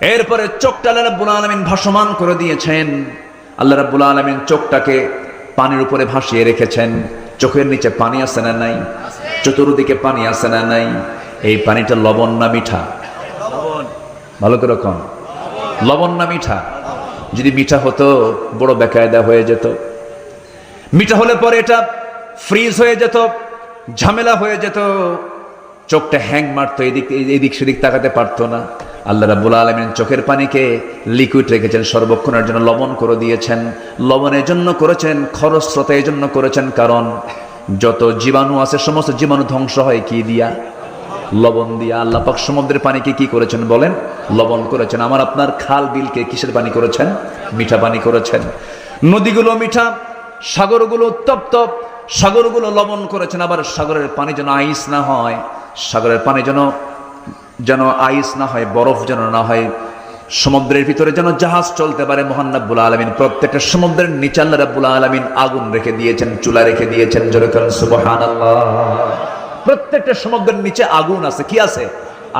এরপরে চোখটা আল্লাহ রাব্বুল আলামিন ভাসমান করে দিয়েছেন। আল্লাহ রাব্বুল আলামিন চোখটাকে পানির উপরে ভাসিয়ে রেখেছেন। চোখের নিচে পানি আছে না নাই? চতুর্দিকে পানি আছে না নাই? এই পানিটা লবণ না মিঠা? ভালো করে কন। লবণ না মিঠা? যদি মিঠা হতো, বড় বেকায়দা হয়ে যেত। মিঠা হলে পরে এটা ফ্রিজ হয়ে যেত, ঝামেলা হয়ে যেত। চোখটা হ্যাং মারতো, এদিক এদিক সেদিক তাকাতে পারতো না। আল্লাহ রাব্বুল আলমিন চোখের পানিকে লিকুইড রেখেছেন, সর্বক্ষণের জন্য লবণ করে দিয়েছেন। লবণের জন্য করেছেন খরচ স্রোতের জন্য করেছেন, কারণ যত জীবাণু আছে, সমস্ত জীবাণু ধ্বংস হয় কি দিয়া? লবণ দিয়া। আল্লাহ পাক সমুদ্রের পানিকে কি করেছেন বলেন? লবণ করেছেন। আমার আপনার খাল বিলকে কিসের পানি করেছেন? মিঠা পানি করেছেন। নদীগুলো মিঠা, সাগরগুলো উত্তপ্ত সাগরগুলো লবণ করেছেন। আবার সাগরের পানি যেন আইস না হয়, সাগরের পানি যেন যেন আইস না হয়, বরফ যেন না হয়, সমুদ্রের ভিতরে যেন জাহাজ চলতে পারে মোহান্নাবুল আলমিন। প্রত্যেকটা সমুদ্রের নিচে আল্লাহ আলমিন আগুন রেখে দিয়েছেন, চুলা রেখে দিয়েছেন যেরকম সুবহানাল্লাহ। প্রত্যেকটা সমুদ্রের নিচে আগুন আছে, কি আছে?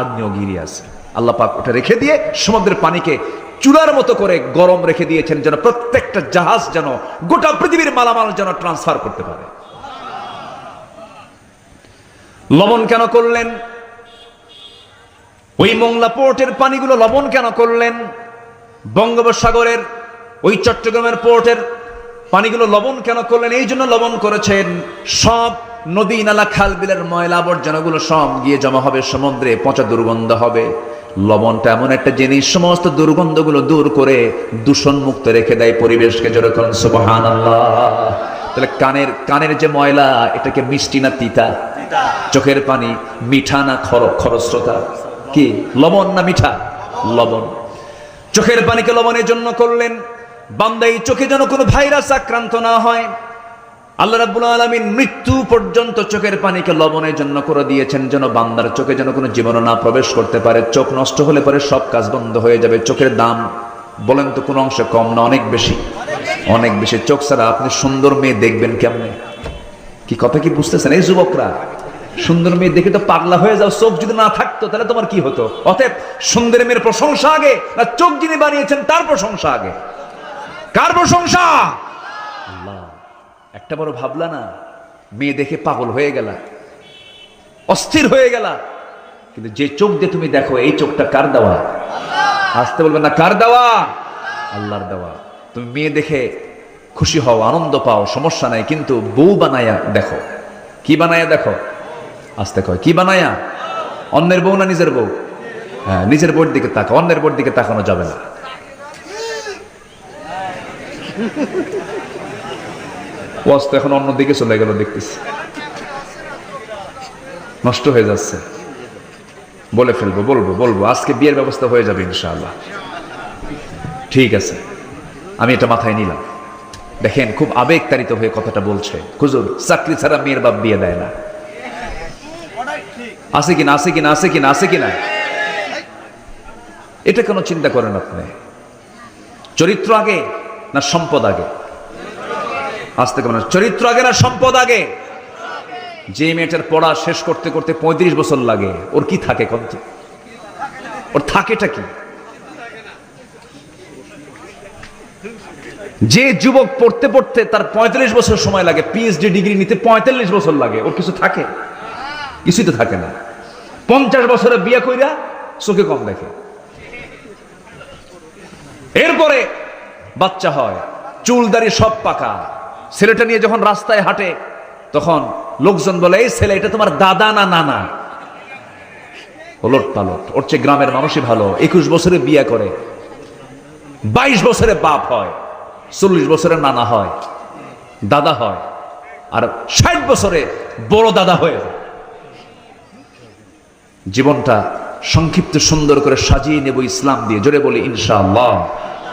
আগ্নেয়গিরি আছে। আল্লাহ পাক ওটা রেখে দিয়ে সমুদ্রের পানিকে চুলার মতো করে গরম রেখে দিয়েছেন, যেন প্রত্যেকটা জাহাজ যেন গোটা পৃথিবীর মালামাল যেন ট্রান্সফার করতে পারে। লবণ কেন করলেন? ওই মোংলা পোর্টের পানিগুলো লবণ কেন করলেন? বঙ্গোপসাগরের ওই চট্টগ্রামের পোর্টের পানিগুলো লবণ কেন করলেন? এই জন্য লবণ করেছেন। সব নদী নালা খাল বিলের ময়লা আবর্জনাগুলো সব গিয়ে জমা হবে সমুদ্রে পচা দুর্গন্ধ হবে। লবণটা এমন একটা জিনিস সমস্ত দুর্গন্ধগুলো দূর করে দূষণ মুক্ত রেখে দেয় পরিবেশকে যেরকম সুবহান তাহলে কানের কানের যে ময়লা এটাকে মিষ্টি না তিতা। চোখের পানি মিঠা না খর খরস্রোতা? কি? লবণ না মিঠা? লবণ। চোখের পানিকে লবণের জন্য করলেন। বান্দা এই চোখে যেন কোনো ভাইরাস আক্রান্ত না হয়। আল্লাহ রাব্বুল আলামিন মৃত্যু পর্যন্ত চোখের পানিকে লবণের জন্য করে দিয়েছেন যেন বান্দার চোখে যেন কোনো জীবন না প্রবেশ করতে পারে। চোখ নষ্ট হলে পরে সব কাজ বন্ধ হয়ে যাবে। চোখের দাম, বলেন তো কোনো অংশে কম না অনেক বেশি? অনেক বেশি। চোখ ছাড়া আপনি সুন্দর মেয়ে দেখবেন কেমনে? কি কথা কি বুঝতেছেন? এই যুবকরা সুন্দর মেয়ে দেখে তো পাগলা হয়ে যাও চোখ যদি না থাকতো তাহলে তোমার কি হতো? অতএব সুন্দর মেয়ের প্রশংসা আগে না চোখ যিনি বানিয়েছেন তার প্রশংসা আগে। কার প্রশংসা? একটা বড় ভাবলা না? মেয়ে দেখে পাগল হয়ে গেলা অস্থির হয়ে গেলা। কিন্তু যে চোখ দিয়ে তুমি দেখো এই চোখটা কার দেওয়া? আসতে বলবে না কার দেওয়া? আল্লাহর দেওয়া। তুমি মেয়ে দেখে খুশি হও আনন্দ পাও সমস্যা নাই কিন্তু বউ বানায়া দেখো। কি বানায়া দেখো? আসতে কয়, কি বানায়া? অন্যের বউ না নিজের বউ? হ্যাঁ নিজের বোর দিকে তাকা, অন্যের বোর দিকে তাকানো যাবে না। ওয়াজ তো এখন অন্যদিকে চলে গেল দেখতেছি। নষ্ট হয়ে যাচ্ছে। বলে ফেলব, বলব বলব। আজকে বিয়ের ব্যবস্থা হয়ে যাবে ইনশাআল্লাহ। ঠিক আছে। আমি এটা মাথায় নিলাম। দেখেন, খুব আবেগতাড়িত হয়ে কথাটা বলছে। খুজুর চাকরি ছাড়া মেয়ের বাপ বিয়ে দেয় না। আছে কিনা আছে কিনা আছে কিনা আছে কিনা? এটা কেন চিন্তা করেন আপনি। চরিত্র আগে না সম্পদ আগে? আসতে কেমন চরিত্র আগে না সম্পদ আগে? যে মেয়েটার পড়া শেষ করতে করতে পঁয়ত্রিশ বছর লাগে, ওর কি থাকে কত? ওর থাকেটা কি? যে যুবক পড়তে পড়তে তার পঁয়তাল্লিশ বছর সময় লাগে পিএইচডি ডিগ্রি নিতে পঁয়তাল্লিশ বছর লাগে, ওর কিছু থাকে? কিছুই তো থাকে না। পঞ্চাশ বছরে বিয়ে কইরা চোখে কম দেখে। এরপরে বাচ্চা হয়, চুলদারি সব পাকা। ছেলেটা নিয়ে যখন রাস্তায় হাঁটে, তখন লোকজন বলে, এই ছেলে, এটা তোমার দাদা না নানা? ওলট পালট, ওর চেয়ে গ্রামের মানুষই ভালো, একুশ বছরে বিয়ে করে। বাইশ বছরে বাপ হয়, চল্লিশ বছরে নানা হয়, দাদা হয়, আর ষাট বছরে বড় দাদা হয়ে যায়। জীবনটা সংক্ষিপ্ত সুন্দর করে সাজিয়ে নেব ইসলাম দিয়ে। জোরে বলি ইনশাআল্লাহ।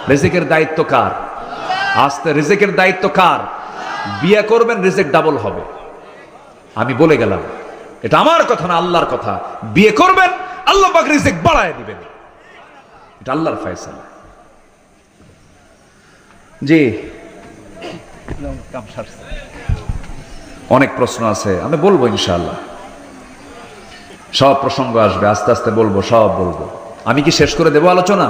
রেজেকের দায়িত্ব কার? আস্তে রেজেকের দায়িত্ব কার? বিয়ে করবেন রেজেক ডাবল হবে। আমি বলে গেলাম এটা আমার কথা না আল্লাহর কথা। বিয়ে করবেন আল্লাহ পাক রিজেক বাড়ায় দিবেন। এটা আল্লাহর ফয়সালা। জি। অনেক প্রশ্ন আছে আমি বলব ইনশাআল্লাহ। সব প্রসঙ্গ আসবে, আস্তে আস্তে বলব, সব বলব। আমি কি শেষ করে দেবো আলোচনা?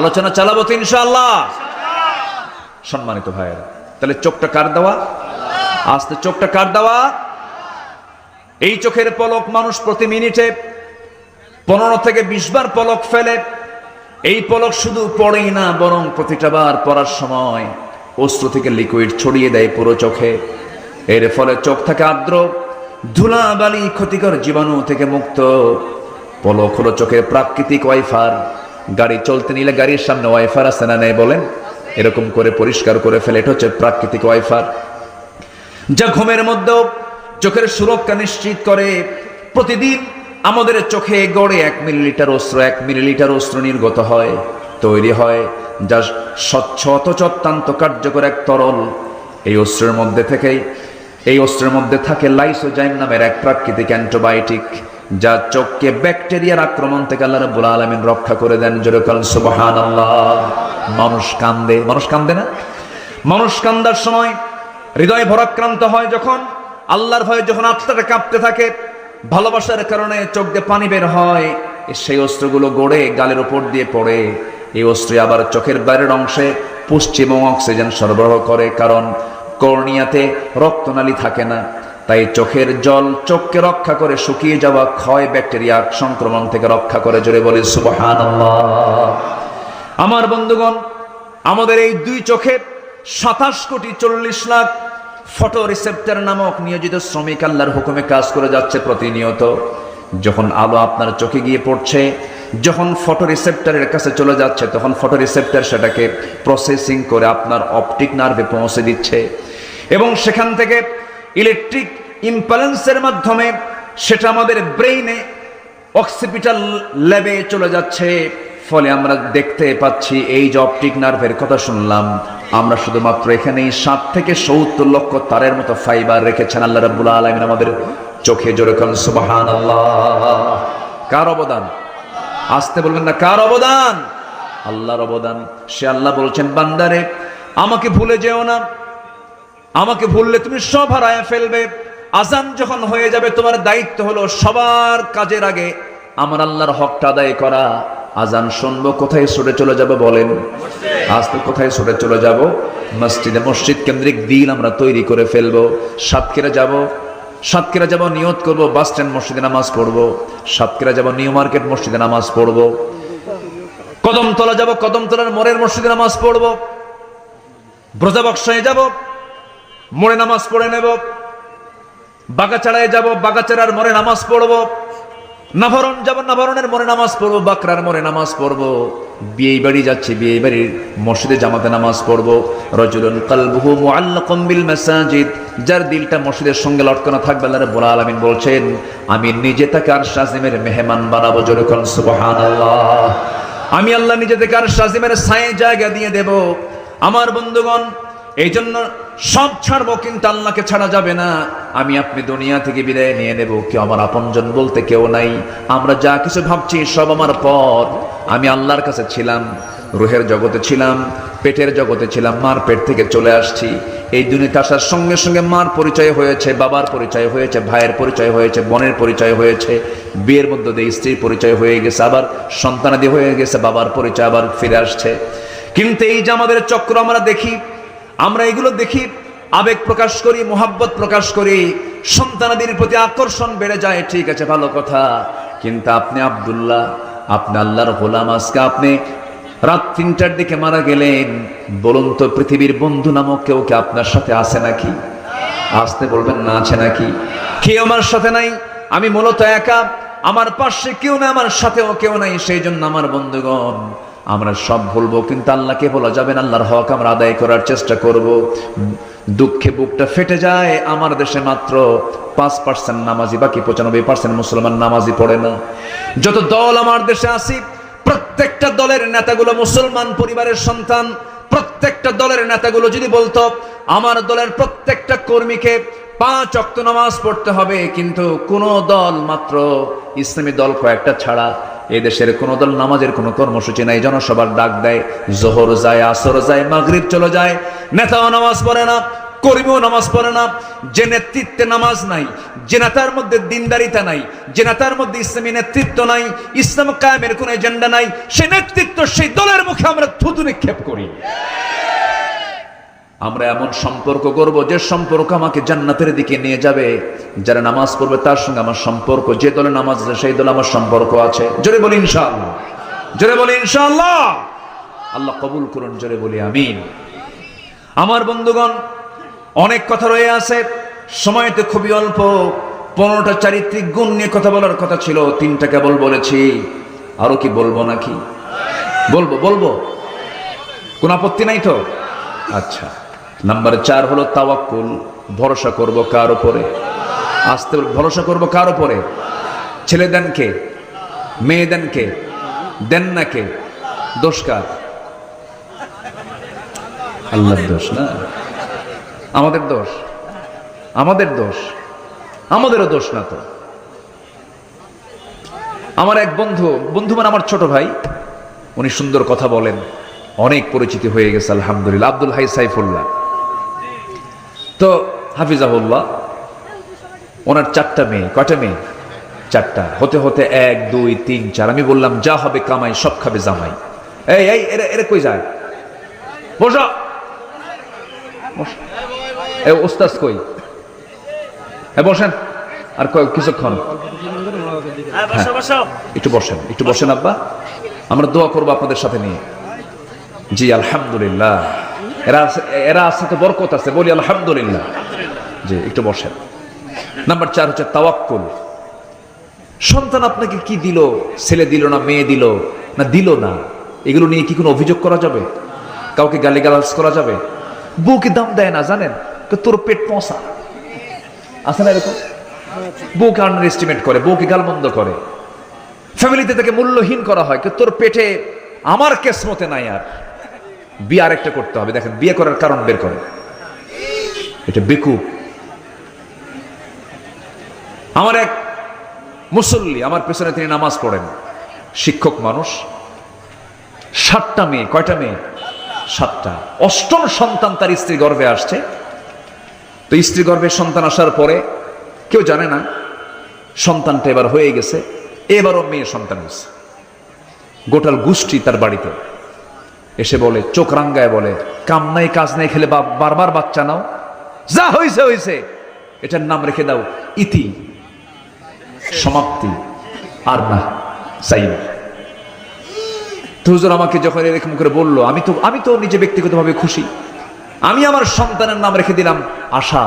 আলোচনা চালাবো তো ইনশাআল্লাহ। সম্মানিত ভাইয়ের, তাহলে চোখটা কার দেওয়া? আস্তে, চোখটা কার দেওয়া? এই চোখের পলক মানুষ প্রতি মিনিটে পনেরো থেকে বিশ বার পলক ফেলে। এই পলক শুধু পড়েই না, বরং প্রতিটা বার পড়ার সময় অস্ত্র থেকে লিকুইড ছড়িয়ে দেয় পুরো চোখে। এর ফলে চোখ থেকে আর্দ্র। ধুলা বালি ক্ষতিকর জীবাণু থেকে মুক্ত। পলক হলো চোখের প্রাকৃতিক ওয়াইফার। গাড়ি চলতে নিলে গাড়ির সামনে ওয়াইফার আছে না নেই বলেন? এরকম করে পরিষ্কার করে ফেলে, এটা হচ্ছে প্রাকৃতিক ওয়াইফার। যা ঘুমের মধ্যেও চোখের সুরক্ষা নিশ্চিত করে। প্রতিদিন আমাদের চোখে গড়ে এক মিলিলিটার অস্ত্র, এক মিলিলিটার অস্ত্র নির্গত হয়, তৈরি হয়, যা স্বচ্ছ, অথচ অত্যন্ত কার্যকর এক তরল। এই অস্ত্রের মধ্যে থেকেই এই অস্ত্রের মধ্যে থাকে লাইসোজাইম নামের এক প্রাকৃতিক অ্যান্টিবায়োটিক, যা চোখকে ব্যাকটেরিয়ার আক্রমণ থেকে আল্লাহ রাব্বুল আলামিন রক্ষা করে দেন। যেরকম সুবহানাল্লাহ। মানুষ কান্দে। মানুষ কান্দে না? মানুষ কান্দার সময় হৃদয় ভরাক্রান্ত হয় যখন আল্লাহর ভয়ে যখন আত্মাটা কাঁপতে থাকে, ভালোবাসার কারণে চোখ দিয়ে পানি বের হয়, সেই অস্ত্রগুলো গড়ে গালের উপর দিয়ে পড়ে। এই অস্ত্রে আবার চোখের বাইরের অংশে পুষ্টি এবং অক্সিজেন সরবরাহ করে, কারণ কর্নিয়াতে রক্তনালী থাকে না। তাই চোখের জল চোখকে রক্ষা করে শুকিয়ে যাওয়া ক্ষয় ব্যাকটেরিয়া সংক্রমণ থেকে রক্ষা করে জোরে বলি, সুবহানাল্লাহ। আমার বন্ধুগণ, আমাদের এই দুই চোখে সাতাশ কোটি চল্লিশ লাখ ফটো রিসেপ্টার নামক নিয়োজিত শ্রমিক আল্লাহর হুকুমে কাজ করে যাচ্ছে প্রতিনিয়ত। যখন আলো আপনার চোখে গিয়ে পড়ছে যখন ফটো রিসেপ্টারের কাছে চলে যাচ্ছে, তখন ফটো রিসেপ্টার সেটাকে প্রসেসিং করে আপনার অপটিক নার্ভে পৌঁছে দিচ্ছে। এবং সেখান থেকে ইলেকট্রিক ইম্পালেন্সের মাধ্যমে সেটা আমাদের ব্রেইনে অক্সিপিটাল ল্যাবে চলে যাচ্ছে। ফলে আমরা দেখতে পাচ্ছি, এই যে অপটিক নার্ভের কথা শুনলাম, আমরা শুধুমাত্র এখানেই ষাট থেকে সত্তর লক্ষ তারের মতো ফাইবার রেখেছেন আল্লাহ রাব্বুল আলামিন আমাদের চোখে জোরে করেন সুবহানাল্লাহ। কার অবদান? আসতে বলবেন না। কার অবদান? আল্লাহর অবদান। সে আল্লাহ বলছেন, বান্দারে, আমাকে ভুলে যেও না। আমাকে ভুললে তুমি সব হারায় ফেলবে। আজান যখন হয়ে যাবে, তোমার দায়িত্ব হলো সবার কাজের আগে আমার আল্লাহর হকটা আদায় করা। আজান শুনব, কোথায় সরে চলে যাব বলেন। আজ তো কোথায় সরে চলে যাব? মসজিদে মসজিদ কেন্দ্রিক দিন আমরা তৈরি করে ফেলব। সাতক্ষীরা যাব। সাতক্ষীরা যাব নিয়ত করব, বাস স্ট্যান্ড মসজিদে নামাজ পড়ব। সাতক্ষীরা যাব নিউ মার্কেট মসজিদে নামাজ পড়ব। কদমতলা যাব, কদমতলার মোড়ের মসজিদে নামাজ পড়ব। ব্রজাবক্সায় যাব, মোড়ে নামাজ পড়ে নেব। বাগাচাড়ায় যাব, বাগাচাড়ার মোড়ে নামাজ পড়ব। নাভরণ যাব নাভরণের মনে নামাজ পড়ব, বাকরার মনে নামাজ পড়ব। বিয়ে বাড়ি যাচ্ছি বিয়ে বাড়ির মসজিদে জামাতে নামাজ পড়ব। রজুলুন কালবুহু মুআল্লাকুম বিল মাসাজিদ, যার দিলটা মসজিদের সঙ্গে লটকানো থাকবে আল্লাহ রাব্বুল আলামিন বলছেন, আমি নিজে তাকে আর শাজিমের মেহমান বানাবো যেরকম সুবহানাল্লাহ। আমি আল্লাহ নিজে থেকে আর শাজিমের ছায়ে জায়গা দিয়ে দেব। আমার বন্ধুগণ এই জন্য সব ছাড়বো কিন্তু আল্লাহকে ছাড়া যাবে না। আমি আপনি দুনিয়া থেকে বিদায় নিয়ে নেব। কেউ আমার আপনজন বলতে কেউ নাই। আমরা যা কিছু ভাবছি সব আমার পর আমি আল্লাহর কাছে ছিলাম, রুহের জগতে ছিলাম, পেটের জগতে ছিলাম, মার পেট থেকে চলে আসছি। এই দুনিয়াতে আসার সঙ্গে সঙ্গে মার পরিচয় হয়েছে, বাবার পরিচয় হয়েছে, ভাইয়ের পরিচয় হয়েছে, বোনের পরিচয় হয়েছে, বিয়ের মধ্যে দিয়ে স্ত্রীর পরিচয় হয়ে গেছে, আবার সন্তানাদি হয়ে গেছে, বাবার পরিচয় আবার ফিরে আসছে। কিন্তু এই যে আমাদের চক্র আমরা দেখি আমরা এগুলো দেখি, আবেগ প্রকাশ করি, মোহাব্বত প্রকাশ করি, সন্তানাদির প্রতি আকর্ষণ বেড়ে যায়, ঠিক আছে, ভালো কথা। কিন্তু আপনি আব্দুল্লাহ, আপনি আল্লাহর গোলাম, আজকে আপনি রাত তিনটার দিকে মারা গেলেন, বলুন তো পৃথিবীর বন্ধু নামক কেউ কে আপনার সাথে আছে নাকি? আসতে বলবেন না, আছে নাকি? কেউ আমার সাথে নাই, আমি মূলত একা, আমার পাশে কেউ না আমার সাথেও কেউ নাই, সেই জন্য আমার বন্ধুগণ আমরা সব ভুলবো, কিন্তু আল্লাহকে বলা যাবে না? আল্লাহর হক আমরা আদায় করার চেষ্টা করব। দুঃখে বুকটা ফেটে যায়, আমার দেশে মাত্র পাঁচ পার্সেন্ট নামাজি, বাকি পঁচানব্বই পার্সেন্ট মুসলমান নামাজি পড়ে না। যত দল আমার দেশে আসি, প্রত্যেকটা দলের নেতাগুলো মুসলমান পরিবারের সন্তান, প্রত্যেকটা দলের নেতাগুলো যদি বলতো, আমার দলের প্রত্যেকটা কর্মীকে পাঁচ অক্ত নামাজ পড়তে হবে, কিন্তু কোন দল মাত্র ইসলামী দল কয়েকটা ছাড়া এই দেশের কোন দল নামাজের কোনো কর্মসূচি নাই। জনসভার ডাক দেয়, জোহর যায়, আসর যায়, মাগরিব চলে যায়। নেতাও নামাজ পড়ে না, কর্মীও নামাজ পড়ে না। যে নেতৃত্বে নামাজ নাই, যে নেতার মধ্যে দিনদারিতা নাই, যে নেতার মধ্যে ইসলামী নেতৃত্ব নাই, ইসলাম কায়েমের কোনো এজেন্ডা নাই, সে নেতৃত্ব সেই দলের মুখে আমরা থুতু নিক্ষেপ করি। আমরা এমন সম্পর্ক করব, যে সম্পর্ক আমাকে জান্নাতের দিকে নিয়ে যাবে। যারা নামাজ পড়বে তার সঙ্গে আমার সম্পর্ক, যে দলে নামাজ আছে সেই দলে আমার সম্পর্ক আছে। জোরে বলি ইনশাআল্লাহ। জোরে বলি ইনশাআল্লাহ। আল্লাহ কবুল করুন, জোরে বলি আমিন। আমার বন্ধুগণ, অনেক কথা রয়ে আছে। সময় তো খুবই অল্প। পনেরোটা চারিত্রিক গুণ নিয়ে কথা বলার কথা ছিল, তিনটা কেবল বলেছি। আরও কি বলব নাকি? বলব বলব? কোন আপত্তি নাই তো? আচ্ছা। নাম্বার চার হলো তাওয়াক্কুল, ভরসা করব কার উপরে? আসতে ভরসা করব কার উপরে? ছেলে দেন কে? মেয়ে দেন কে? দেন না কে? দোষ কার? আল্লাহর দোষ না? আমাদের দোষ? আমাদের দোষ? আমাদেরও দোষ না তো। আমার এক বন্ধু বন্ধু মানে আমার ছোট ভাই, উনি সুন্দর কথা বলেন। অনেক পরিচিতি হয়ে গেছে, আলহামদুলিল্লাহ। আব্দুল হাই সাইফুল্লাহ। তো হাফিজ হাফিজাহুল্লাহ ওনার চারটা মেয়ে কয়টা মেয়ে? চারটা। হতে হতে এক দুই তিন চার। আমি বললাম যা হবে কামাই সব খাবে জামাই। এই এই এরা এরা কই যায়? বসো। ওস্তাজ কই? হ্যাঁ বসেন। আর কয় কিছুক্ষণ? হ্যাঁ। বসো। একটু বসেন একটু বসেন আব্বা। আমরা দোয়া করব আপনাদের সাথে নিয়ে। জি আলহামদুলিল্লাহ। এরা এরা আছে তো বরকত আছে, বলি আলহামদুলিল্লাহ। জি, একটু বসেন। নাম্বার চার হচ্ছে তাওয়াক্কুল। সন্তান আপনাকে কি দিল? ছেলে দিল না, মেয়ে দিল? না দিল না? এগুলো নিয়ে কি কোনো অভিযোগ করা যাবে? কাউকে গালিগালাজ করা যাবে? বউকে দাম দেয় না, জানেন? তোর পেট পচা। আছে না এরকম? বউকে আন্ডার এস্টিমেট করে, বউকে গালমন্দ করে। ফ্যামিলিতে তাকে মূল্যহীন করা হয় তোর পেটে আমার কেসমতে নাই আর। বিয়ে আরেকটা করতে হবে। দেখেন, বিয়ে করার কারণ বের করে এটা বেকুব। আমার এক মুসল্লি, আমার পেছনে তিনি নামাজ পড়েন। শিক্ষক মানুষ, সাতটা মেয়ে, কয়টা মেয়ে? সাতটা। অষ্টম সন্তান তার স্ত্রী গর্ভে আসছে। তো স্ত্রী গর্ভে সন্তান আসার পরে কেউ জানে না, সন্তানটা এবার হয়ে গেছে, এবারও মেয়ে সন্তান হয়েছে। গোটাল গোষ্ঠী তার বাড়িতে। এসে বলে, চোখ রাঙ্গায় বলে, কাম নাই, কাজ নাই, খেলে বারবার বাচ্চা নাও। যা হয়েছে হয়েছে এটার নাম রেখে দাও, ইতি। সমাপ্তি। আর না চাই না তো আমাকে যখন এরকম করে বলল, আমি তো আমি তো নিজে ব্যক্তিগতভাবে খুশি। আমি আমার সন্তানের নাম রেখে দিলাম, আশা।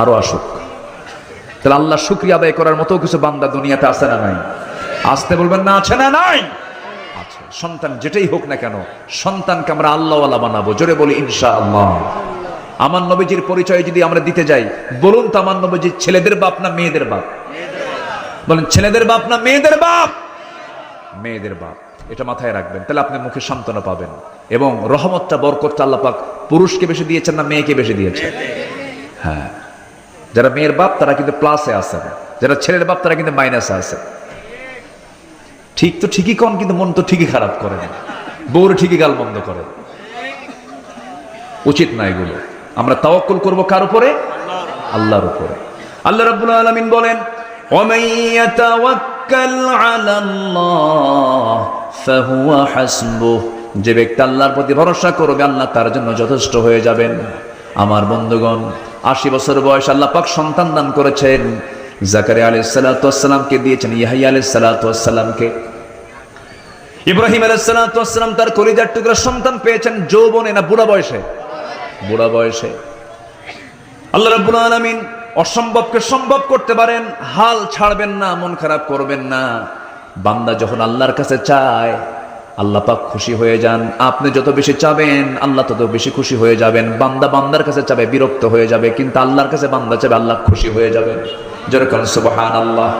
আরও আসুক। তাহলে আল্লাহ শুক্রিয়া আদায় করার মতো কিছু বান্দা দুনিয়াতে আছে না নাই? আসতে বলবেন, না আছে না নাই? সন্তান যেটাই হোক না কেন, সন্তানকে আমরা আল্লাহওয়ালা বানাবো। জোরে বলি ইনশা আল্লাহ আমার নবীজির পরিচয় যদি আমরা দিতে যাই, বলুন তো আমার নবীজির ছেলেদের বাপ না মেয়েদের বাপ? বলেন, ছেলেদের বাপ না মেয়েদের বাপ? মেয়েদের বাপ। এটা মাথায় রাখবেন, তাহলে আপনি মুখে সান্ত্বনা পাবেন। এবং রহমতটা, বরকতটা আল্লাহ পাক পুরুষকে বেশি দিয়েছেন না মেয়েকে বেশি দিয়েছেন? হ্যাঁ। যারা মেয়ের বাপ, তারা কিন্তু প্লাসে আছেন যারা ছেলের বাপ, তারা কিন্তু মাইনাসে আছে। ঠিক তো ঠিকই কন, কিন্তু মন তো ঠিকই খারাপ করেন বউর ঠিকই গাল বন্ধ করে। উচিত না এগুলো। আমরা তাওয়াক্কুল করব কার উপরে? আল্লাহর উপরে। আল্লাহ রাব্বুল আলামিন বলেন, ওয়ামান ইয়াতাওয়াক্কাল আলাল্লাহ ফাহুয়া যে ব্যক্তি আল্লাহর প্রতি ভরসা করবে, আল্লাহ তার জন্য যথেষ্ট হয়ে যাবেন। আমার বন্ধুগণ, আশি বছর বয়স আল্লাহ পাক সন্তান দান করেছেন। জাকারিয়া আলাইহিস সালাতু ওয়াসসালামকে দিয়েছেন ইয়াহইয়া আলাইহিস সালাতু ওয়াসসালামকে ইব্রাহিম আলাইসালাম তার কলিজার টুকরা সন্তান পেয়েছেন যৌবনে না বুড়া বয়সে? বুড়া বয়সে। আল্লাহ রাব্বুল আলামিন অসম্ভবকে সম্ভব করতে পারেন, হাল ছাড়বেন না, মন খারাপ করবেন না। বান্দা যখন আল্লাহর কাছে চায়, আল্লাহ পাক খুশি হয়ে যান। আপনি যত বেশি চাবেন, আল্লাহ তত বেশি খুশি হয়ে যাবেন। বান্দা বান্দার কাছে চাবে, বিরক্ত হয়ে যাবে, কিন্তু আল্লাহর কাছে বান্দা চাবে, আল্লাহ খুশি হয়ে যাবেন যেরকম সুবহান আল্লাহ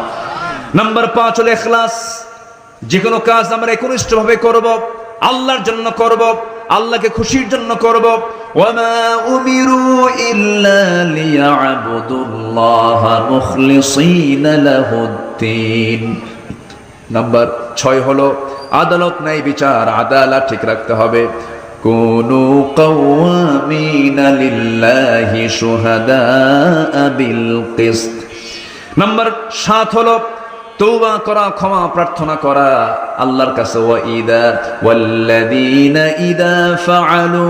নাম্বার পাঁচ হলো এখলাস যে কোনো কাজ আমরা একনিষ্ঠভাবে করব, আল্লাহর জন্য করব, আল্লাহকে খুশির জন্য করব। ওয়ামা উমিরু ইল্লা লিয়াবুদুল্লাহ মুখলিসিনা লাহুদ্দিন। নাম্বার ছয় হলো, আদালত নাই বিচার, আদালত ঠিক রাখতে হবে। কুনু কাওয়ামিনা লিল্লাহি শুহাদা বিল কিসত। নাম্বার সাত হলো তৌবা করা, ক্ষমা প্রার্থনা করা আল্লাহর কাছে। ওয়াইদা ওয়াল্লাযীনা ইযা ফাআলু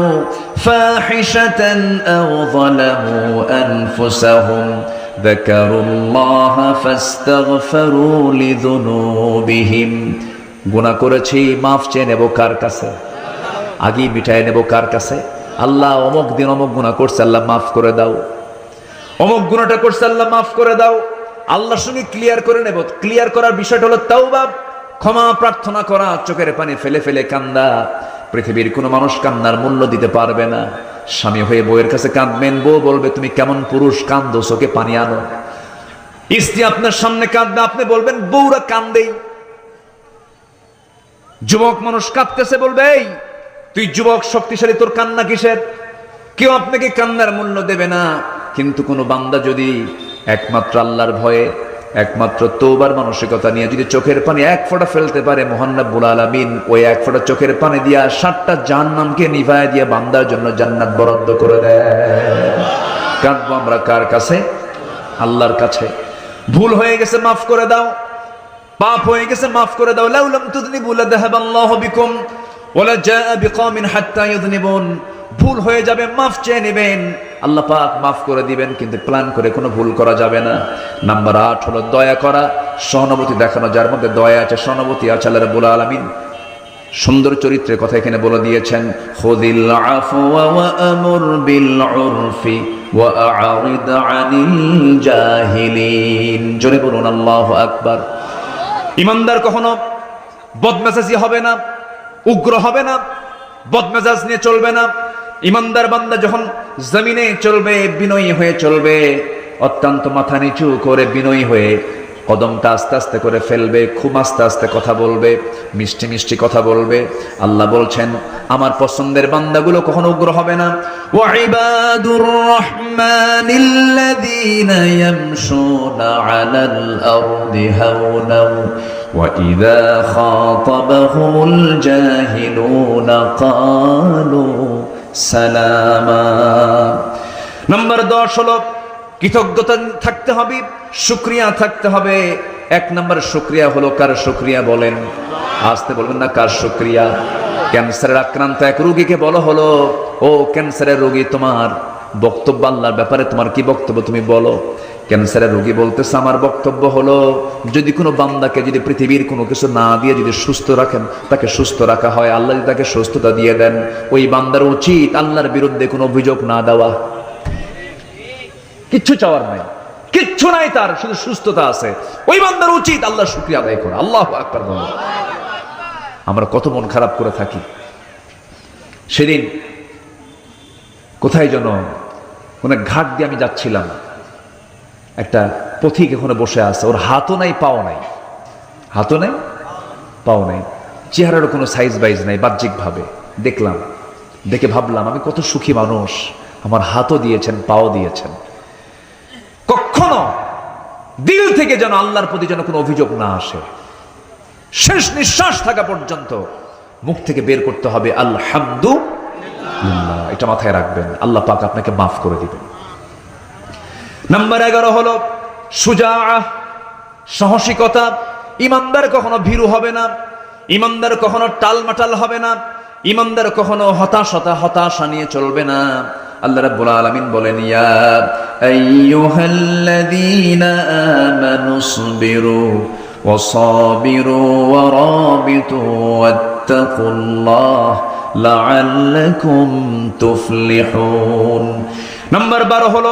ফাহিশাতান আও যালামু আনফুসাহুম। যাকারুল্লাহ ফাস্তাগফিরু লিযুনুবিহিম। গুনাহ করেছি, মাফ চেয়ে নেব কার কাছে? আগে মিটায় নেব কার কাছে? আল্লাহ অমুক দিন অমুক গুনাহ করছে, আল্লাহ মাফ করে দাও। অমুক গুনাহটা করছে, আল্লাহ মাফ করে দাও। আল্লাহর সঙ্গে ক্লিয়ার করে নেব। ক্লিয়ার করার বিষয়টা হলো তাও তাওবা। ক্ষমা প্রার্থনা করা, চোখের পানি ফেলে ফেলে কান্দা। পৃথিবীর কোনো মানুষ কান্নার মূল্য দিতে পারবে না। স্বামী হয়ে বউয়ের কাছে কাঁদবেন, বউ বলবে, তুমি কেমন পুরুষ, কান্দো, চোখে পানি আনো। স্ত্রী আপনার সামনে কাঁদবে, আপনি বলবেন, বউরা কান্দেই। যুবক মানুষ কাঁদতেছে, বলবে, এই, তুই যুবক, শক্তিশালী, তোর কান্না কিসের? কেউ আপনাকে কান্নার মূল্য দেবে না। কিন্তু কোনো বান্দা যদি একমাত্র আল্লাহর ভয়ে, একমাত্র তৌবার মানসিকতা নিয়ে যদি চোখের পানি এক ফোঁটা ফেলতে পারে মোহান্নবুল আলমিন, ওই এক ফোঁটা চোখের পানি দিয়া সাতটা জাহান্নামকে নিভায় দিয়ে বান্দার জন্য জান্নাত বরাদ্দ করে দেয়। কাঁদবো আমরা কার কাছে? আল্লাহর কাছে। ভুল হয়ে গেছে, মাফ করে দাও। পাপ হয়ে গেছে, মাফ করে দাও। লাউলাম তুদনি তুদনিবু লাযাহাবাল্লাহু বিকুম ওয়ালা জাআ বিকাওমিন হাত্তা ইউযনিবুন ভুল হয়ে যাবে, মাফ চেয়ে নেবেন। আল্লাহ পাক মাফ করে দিবেন, কিন্তু প্ল্যান করে কোনো ভুল করা যাবে না। নাম্বার আট হলো দয়া করা, সহানুভূতি দেখানো, যার মধ্যে দয়া আছে, সহানুভূতি আছে আল্লাহ রাব্বুল আলামিন। সুন্দর চরিত্রের কথা এখানে বলে দিয়েছেন জাহিলিন। বলুন আকবার। ইমানদার কখনো বদমেজাজি হবে না, উগ্র হবে না, বদমেজাজ নিয়ে চলবে না। ইমানদার বান্দা যখন জমিনে চলবে বিনয়ী হয়ে চলবে অত্যন্ত মাথা নিচু করে বিনয়ী হয়ে কদমটা আস্তে আস্তে করে ফেলবে খুব আস্তে আস্তে কথা বলবে মিষ্টি মিষ্টি কথা বলবে আল্লাহ বলছেন আমার পছন্দের বান্দাগুলো কখনো উগ্র হবে না ওয়াইবাদুর রহমানিল্লাযীনা ইয়ামশুনা আলাল আরদি হাওনা وإذا خاطبهم الجاهلون قالوا নম্বর দশ হলো, কৃতজ্ঞতা থাকতে হবে, শুক্রিয়া থাকতে হবে। এক নম্বর শুক্রিয়া হলো, কার শুক্রিয়া বলেন? আসতে বলবেন না, কার শুক্রিয়া? ক্যান্সারের আক্রান্ত এক রুগীকে বলো হলো, ও, ক্যান্সারের রোগী, তোমার বক্তব্য আল্লাহর ব্যাপারে তোমার কি বক্তব্য তুমি বলো? ক্যান্সারের রোগী বলতেছে, আমার বক্তব্য হলো, যদি কোনো বান্দাকে, যদি পৃথিবীর কোনো কিছু না দিয়ে যদি সুস্থ রাখেন, তাকে সুস্থ রাখা হয়। আল্লাহ যদি তাকে সুস্থতা দিয়ে দেন, ওই বান্দার উচিত আল্লাহর বিরুদ্ধে কোনো অভিযোগ না দেওয়া। কিচ্ছু চাওয়ার নাই। কিচ্ছু নাই তার, শুধু সুস্থতা আছে। ওই বান্দার উচিত আল্লাহ শুক্রিয়া আদায় করা। আল্লাহ আকবার আমরা কত মন খারাপ করে থাকি। সেদিন কোথায় যেন কোন ঘাট দিয়ে আমি যাচ্ছিলাম। একটা পথিক এখানে বসে আছে। ওর হাতও নাই, পাও নাই। হাতও নাই, পাও নাই। চেহারার কোনো সাইজ বাইজ নাই, বাহ্যিকভাবে। দেখলাম, দেখে ভাবলাম, আমি কত সুখী মানুষ। আমার হাতও দিয়েছেন, পাও দিয়েছেন। কখনো দিল থেকে যেন আল্লাহর প্রতি যেন কোনো অভিযোগ না আসে। শেষ নিঃশ্বাস থাকা পর্যন্ত মুখ থেকে বের করতে হবে আলহামদু এটা মাথায় রাখবেন। আল্লাহ পাক আপনাকে মাফ করে দিবেন। নাম্বার এগারো হলো সুজা সাহসিকতা ইমানদার কখনো ভীরু হবে না ইমানদার কখনো টালমাটাল হবে না ইমানদার কখনো হতাশতা হতাশা নিয়ে চলবে না আল্লাহ রাব্বুল আলামিন বলেন ইয়া আইয়ুহাল্লাযীনা আমানুসবিরু وصابروا ورابطوا واتقوا الله لعلكم تفلحون নাম্বার বারো হলো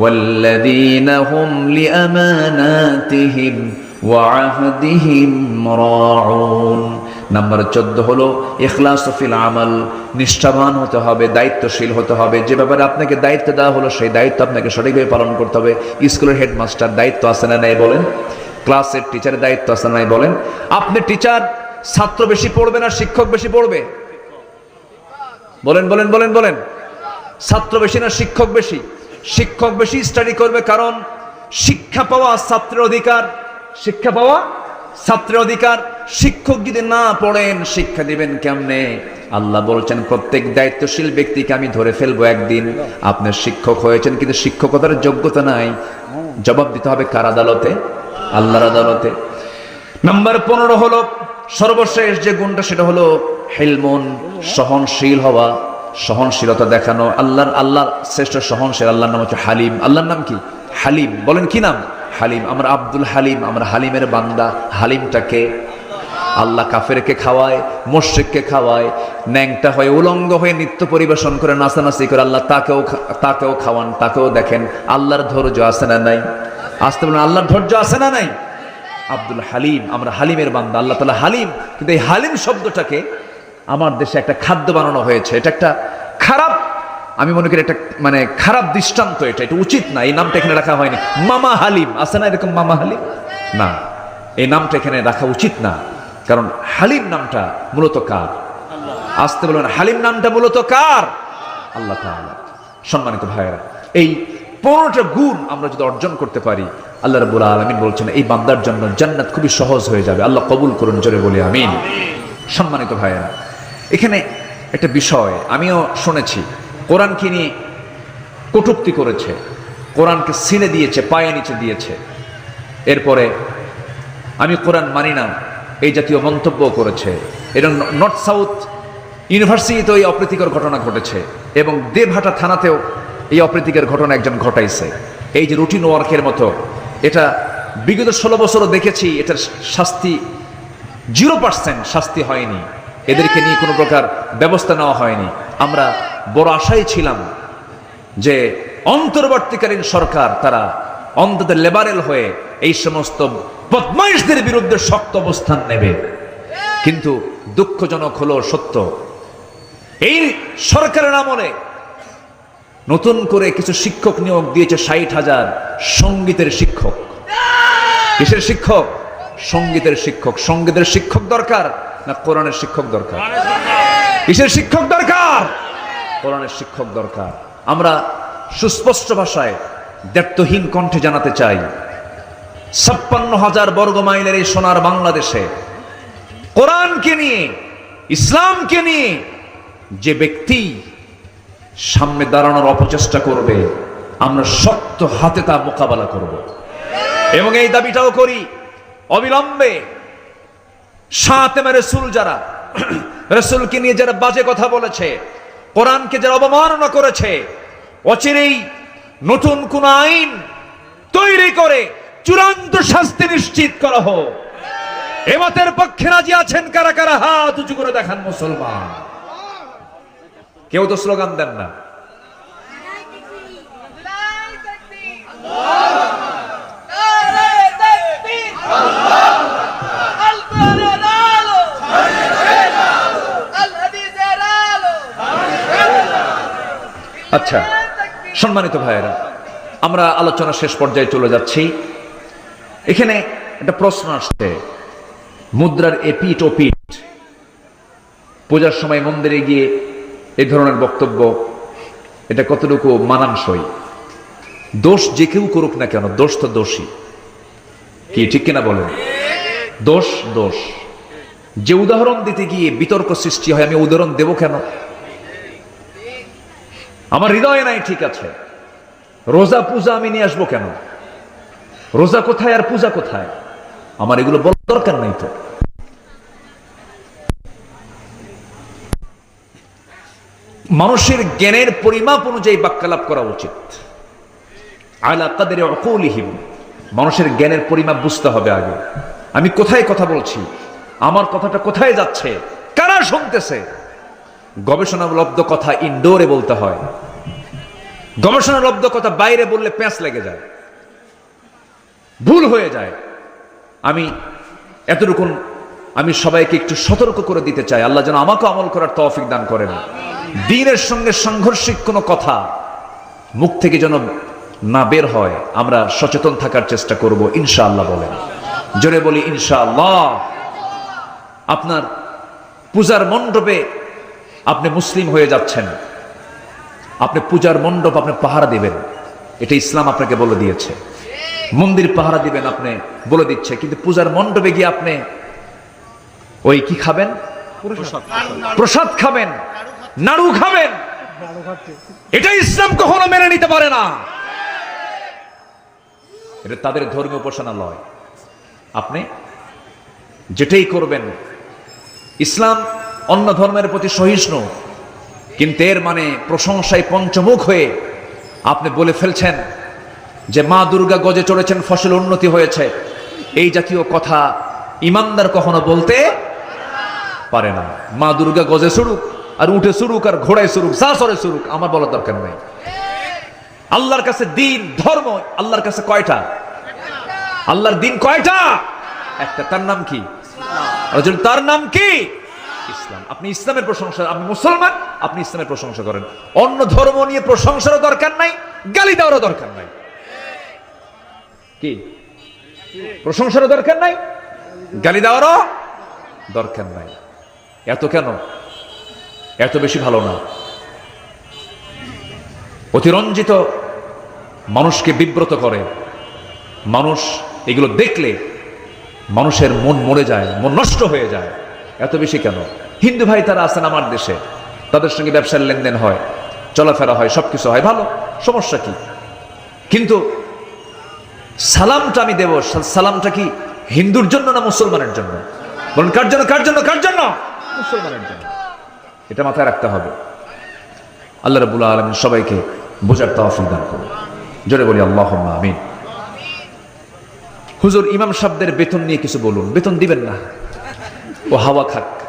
والذين هم لأماناتهم وعهدهم راعون নাম্বার চোদ্দ হলো ইখলাস ফিল আমল নিষ্ঠাবান হতে হবে দায়িত্বশীল হতে হবে যে ব্যাপারে আপনাকে দায়িত্ব দেওয়া হলো সেই দায়িত্ব আপনাকে সঠিকভাবে পালন করতে হবে স্কুলের হেডমাস্টার দায়িত্ব আছে না নাই বলেন ক্লাসের টিচারের দায়িত্ব আছে না নাই বলেন আপনি টিচার ছাত্র বেশি পড়বে না শিক্ষক বেশি পড়বে বলেন বলেন বলেন বলেন ছাত্র বেশি না শিক্ষক বেশি শিক্ষক বেশি স্টাডি করবে কারণ শিক্ষা পাওয়া ছাত্রের অধিকার। শিক্ষা পাওয়া ছাত্রের অধিকার। শিক্ষক যদি না পড়েন, শিক্ষা দিবেন কেমনে? আল্লাহ বলছেন, প্রত্যেক দায়িত্বশীল ব্যক্তিকে আমি ধরে ফেলব একদিন। আপনার শিক্ষক হয়েছেন কিন্তু শিক্ষকতার যোগ্যতা নাই। জবাব দিতে হবে কার আদালতে? আল্লাহর আদালতে। নাম্বার পনেরো হলো, সর্বশেষ যে গুণটা সেটা হলো হেলমন সহনশীল হওয়া। সহনশীলতা দেখানো, আল্লাহর আল্লাহর শ্রেষ্ঠ সহনশীল, আল্লাহর নাম হচ্ছে হালিম। আল্লাহর নাম কি? হালিম। বলেন কি নাম? হালিম। আমরা আব্দুল হালিম, আমরা হালিমের বান্দা। হালিমটাকে আল্লাহ কাফেরকে খাওয়ায় মোর্শেককে খাওয়ায়, ন্যাংটা হয়ে, উলঙ্গ হয়ে নৃত্য পরিবেশন করে, নাচানাচি করে আল্লাহ তাকেও তাকেও খাওয়ান, তাকেও দেখেন আল্লাহর ধৈর্য আছে না নাই? আসতে বলেন, আল্লাহর ধৈর্য আছে না নাই? আব্দুল হালিম, আমরা হালিমের বান্দা। আল্লাহ তালা হালিম। কিন্তু এই হালিম শব্দটাকে আমার দেশে একটা খাদ্য বানানো হয়েছে। এটা একটা খারাপ, আমি মনে করি একটা মানে খারাপ দৃষ্টান্ত এটা। এটা উচিত না, এই নামটা এখানে রাখা হয়নি। মামা হালিম, আছে না এরকম মামা হালিম? না, এই নামটা এখানে রাখা উচিত না। কারণ হালিম নামটা মূলত কার? আসতে বলবেন হালিম নামটা মূলত কার? আল্লাহ সম্মানিত ভাইয়েরা, এই পনেরোটা গুণ আমরা যদি অর্জন করতে পারি, আল্লাহ রাব্বুল আলামিন বলছেন, এই বান্দার জন্য জান্নাত খুবই সহজ হয়ে যাবে। আল্লাহ কবুল করুন, জোরে বলি, আমিন। সম্মানিত ভাইয়েরা এখানে একটা বিষয় আমিও শুনেছি। কোরআনকে নিয়ে কটুক্তি করেছে? কোরআনকে ছিঁড়ে দিয়েছে, পায়ে নিচে দিয়েছে। এরপরে, আমি কোরআন মানি না, এই জাতীয় মন্তব্য করেছে। এবং নর্থ সাউথ ইউনিভার্সিটিতেও এই অপ্রীতিকর ঘটনা ঘটেছে এবং দেবহাটা থানাতেও এই অপ্রীতিকর ঘটনা একজন ঘটাইছে। এই যে রুটিন ওয়ার্কের মতো, এটা বিগত ষোলো বছরও দেখেছি, এটার শাস্তি, জিরো পার্সেন্ট শাস্তি হয়নি। এদেরকে নিয়ে কোনো প্রকার ব্যবস্থা নেওয়া হয়নি। আমরা বড় আশাই ছিলাম যে অন্তর্বর্তীকালীন সরকার তারা অন্তত লেবারেল হয়ে এই সমস্ত বদমাইশদের বিরুদ্ধে শক্ত অবস্থান নেবে। কিন্তু দুঃখজনক হলো সত্য। এই সরকারের আমলে নতুন করে কিছু শিক্ষক নিয়োগ দিয়েছে ষাট হাজার সঙ্গীতের শিক্ষক। কিসের শিক্ষক? সঙ্গীতের শিক্ষক। সঙ্গীতের শিক্ষক দরকার। না কোরআনের শিক্ষক দরকার? কিসের শিক্ষক দরকার? কোরআনের শিক্ষক দরকার। আমরা সুস্পষ্ট ভাষায় দ্ব্যর্থহীন কণ্ঠে জানাতে চাই ছাপ্পান্ন হাজার বর্গ মাইলের এই সোনার বাংলাদেশে কোরআনকে নিয়ে ইসলামকে নিয়ে যে ব্যক্তি সামনে দাঁড়ানোর অপচেষ্টা করবে আমরা শক্ত হাতে তা মোকাবেলা করব। এবং এই দাবিটাও করি অবিলম্বে সাতেমা রসুল যারা, রসুলকে নিয়ে যারা বাজে কথা বলেছে, কোরআনকে যারা অবমাননা করেছে অচিরেই নতুন কোন আইন তৈরি করে চূড়ান্ত শাস্তি নিশ্চিত করা হোক। এমতের পক্ষে রাজি আছেন কারা কারা? হাত উঁচু করে দেখান মুসলমান। কেউ তো স্লোগান দেন না। আচ্ছা সম্মানিত ভাইয়েরা, আমরা আলোচনা শেষ পর্যায়ে চলে যাচ্ছি। এখানে একটা প্রশ্ন আসছে, মুদ্রার এপিট ও পিট পূজার সময় মন্দিরে গিয়ে এই ধরনের বক্তব্য, এটা কতটুকু মানানসই? দোষ যে কেউ করুক না কেন, দোষ তো দোষী কি, ঠিক কিনা বলেন? দোষ দোষ। যে উদাহরণ দিতে গিয়ে বিতর্ক সৃষ্টি হয়, আমি উদাহরণ দেব কেন? আমার হৃদয়ে নাই, ঠিক আছে। রোজা পূজা আমি নিয়ে আসব কেন? রোজা কোথায় আর পূজা কোথায়? আমার এগুলো বলার দরকার নাই তো। মানুষের জ্ঞানের পরিমাপ অনুযায়ী বাক্যালাপ করা উচিত। আলা কাদের অকৌলিহীন মানুষের জ্ঞানের পরিমাপ বুঝতে হবে আগে। আমি কোথায় কথা বলছি? আমার কথাটা কোথায় যাচ্ছে? কারা শুনতেছে? গবেষণালব্ধ কথা ইনডোরে বলতে হয়। গবেষণালব্ধ কথা বাইরে বললে প্যাঁচ লেগে যায়। ভুল হয়ে যায়। আমি এতটুকুন আমি সবাইকে একটু সতর্ক করে দিতে চাই। আল্লাহ যেন আমাকে আমল করার তৌফিক দান করেন। দিনের সঙ্গে সাংঘর্ষিক কোনো কথা মুখ থেকে যেন না বের হয়, আমরা সচেতন থাকার চেষ্টা করব, ইনশাআল্লাহ বলেন। জোরে বলি, ইনশাআল্লাহ। আপনার পূজার মণ্ডপে আপনি মুসলিম হয়ে যাচ্ছেন। আপনি পূজার মণ্ডপ আপনি পাহারা দিবেন। এটা ইসলাম আপনাকে বলে দিয়েছে। মন্দির পাহারা দিবেন আপনি বলে দিচ্ছে। কিন্তু পূজার মণ্ডপে গিয়ে আপনি ওই কি খাবেন? প্রসাদ। খাবেন। নাড়ু খাবেন। এটা ইসলাম কখনো মেনে নিতে পারে না। এটা তাদের ধর্মীয় উপাসনালয়। আপনি যেটাই করবেন ইসলাম অন্য ধর্মের প্রতি সহিষ্ণু। কিন্তু এর মানে প্রশংসায় পঞ্চমুখ হয়ে আপনি বলে ফেলছেন যে মা দুর্গা গজে চড়েছেন ফসল উন্নতি হয়েছে। এই জাতীয় কথা ইমানদার কখনো বলতে পারে না। মা দুর্গা গজে সুরুক আর উঠে সুরুক আর ঘোড়ায় সুরুক যা সরে সুরুক আমার বলার দরকার নেই। আল্লাহর কাছে দিন ধর্ম আল্লাহর কাছে কয়টা? আল্লাহর দিন কয়টা? একটা। তার নাম কি? তার নাম কি? ইসলাম। আপনি ইসলামের প্রশংসা আপনি মুসলমান, আপনি ইসলামের প্রশংসা করেন। অন্য ধর্ম নিয়ে প্রশংসারও দরকার নাই, গালি দেওয়ারও দরকার নাই। কি? প্রশংসারও দরকার নাই, গালি দেওয়ারও দরকার নাই। এত কেন? এত বেশি ভালো না। অতিরঞ্জিত মানুষকে বিব্রত করে। মানুষ এগুলো দেখলে মানুষের মন মরে যায়, মন নষ্ট হয়ে যায়। এত বেশি কেন? হিন্দু ভাই তারা আছেন আমার দেশে, তাদের সঙ্গে ব্যবসার লেনদেন হয়, চলাফেরা হয়, সবকিছু হয়, ভালো, সমস্যা কি? কিন্তু সালামটা আমি দেব সালামটা কি হিন্দুর জন্য না মুসলমানের জন্য? বলুন, কার জন্য কার জন্য কার জন্য? মুসলমানের জন্য। এটা মাথায় রাখতে হবে। আল্লাহ রাবুল আলমিন সবাইকে বোঝার তহফিল দান করুন। জোরে বলি আল্লাহ আমিন। হুজুর, ইমাম সাহেবদের বেতন নিয়ে কিছু বলুন। বেতন দিবেন না। ও হাওয়া খাক।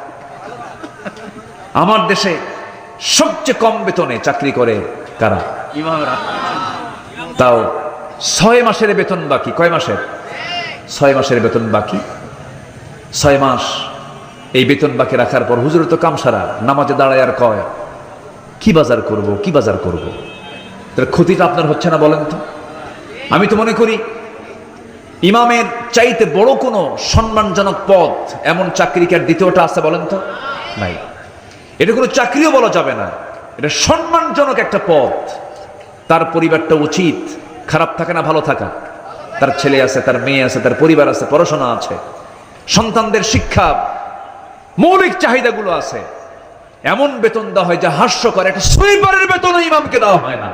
আমার দেশে সবচেয়ে কম বেতনে চাকরি করে কারা? ইমামরা তাও ছয় মাসের বেতন বাকি। কয় মাসের? ছয় মাসের বেতন বাকি। ছয় মাস এই বেতন বাকি রাখার পর হুজুরের তো কাম সারা নামাজে দাঁড়ায় আর কয় কি বাজার করব কি বাজার করব? তার ক্ষতিটা আপনার হচ্ছে না বলেন তো? আমি তো মনে করি ইমামের চাইতে বড় কোনো সম্মানজনক পদ এমন চাকরি কি আর দ্বিতীয়টা আছে বলেন তো? নাই। এটা কোনো চাকরিও বলা যাবে না। এটা সম্মানজনক একটা পদ তার পরিবারটা উচিত। খারাপ থাকে না, ভালো থাকা। তার ছেলে আছে, তার মেয়ে আছে, তার পরিবার আছে, পড়াশোনা আছে। সন্তানদের শিক্ষা, মৌলিক চাহিদাগুলো আছে। এমন বেতন দেওয়া হয় যা হাস্যকর। একটা সুইপারের বেতন ইমামকে দেওয়া হয় না।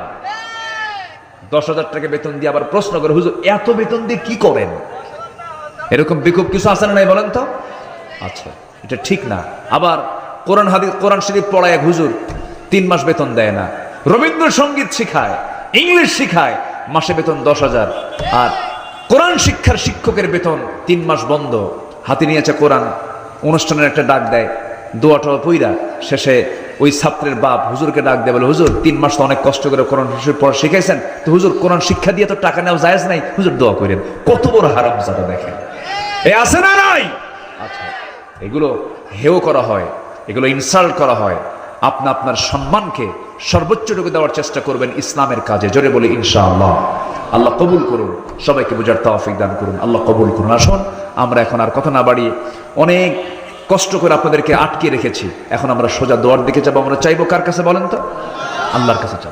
দশ হাজার টাকা বেতন দিয়ে আবার প্রশ্ন করে, হুজুর, এত বেতন দিয়ে কি করেন? এরকম বিক্ষোভ কিছু আছে না নাই বলেন তো? আচ্ছা এটা ঠিক না। আবার কোরআন হাদিস, কোরআন শরীফ পড়ায় এক হুজুর তিন মাস বেতন দেয় না। রবীন্দ্রসঙ্গীত শিখায়, ইংলিশ শিখায়, মাসে বেতন দশ হাজার। আর কোরআন শিক্ষার শিক্ষকের বেতন তিন মাস বন্ধ। হাতে নিয়েছে কোরআন। অনুষ্ঠানের একটা ডাক দেয় দোয়াটা পইরা। শেষে ওই ছাত্রের বাপ হুজুরকে ডাক দেয়, বলে, হুজুর, তিন মাস তো অনেক কষ্ট করে কোরআন শরীফ পড়া শিখাইছেন। তো হুজুর, কোরআন শিক্ষা দিয়ে তো টাকা নেওয়া জায়েজ নাই। হুজুর, দোয়া করেন। কত বড় হারাম জাদা দেখেন। এ আছে না নাই? আচ্ছা এগুলো হেও করা হয়। এগুলো ইনসাল্ট করা হয়। আপনি আপনার সম্মানকে সর্বোচ্চ সর্বোচ্চটুকু দেওয়ার চেষ্টা করবেন ইসলামের কাজে। জোরে বলে ইনশাআল্লাহ। আল্লাহ কবুল করুন। সবাইকে বোঝার তৌফিক দান করুন। আল্লাহ কবুল করুন। আসুন আমরা এখন আর কথা না বাড়িয়ে অনেক কষ্ট করে আপনাদেরকে আটকে রেখেছি। এখন আমরা সোজা দোয়ার দিকে যাব। আমরা চাইব কার কাছে বলেন তো? আল্লাহর কাছে চাবো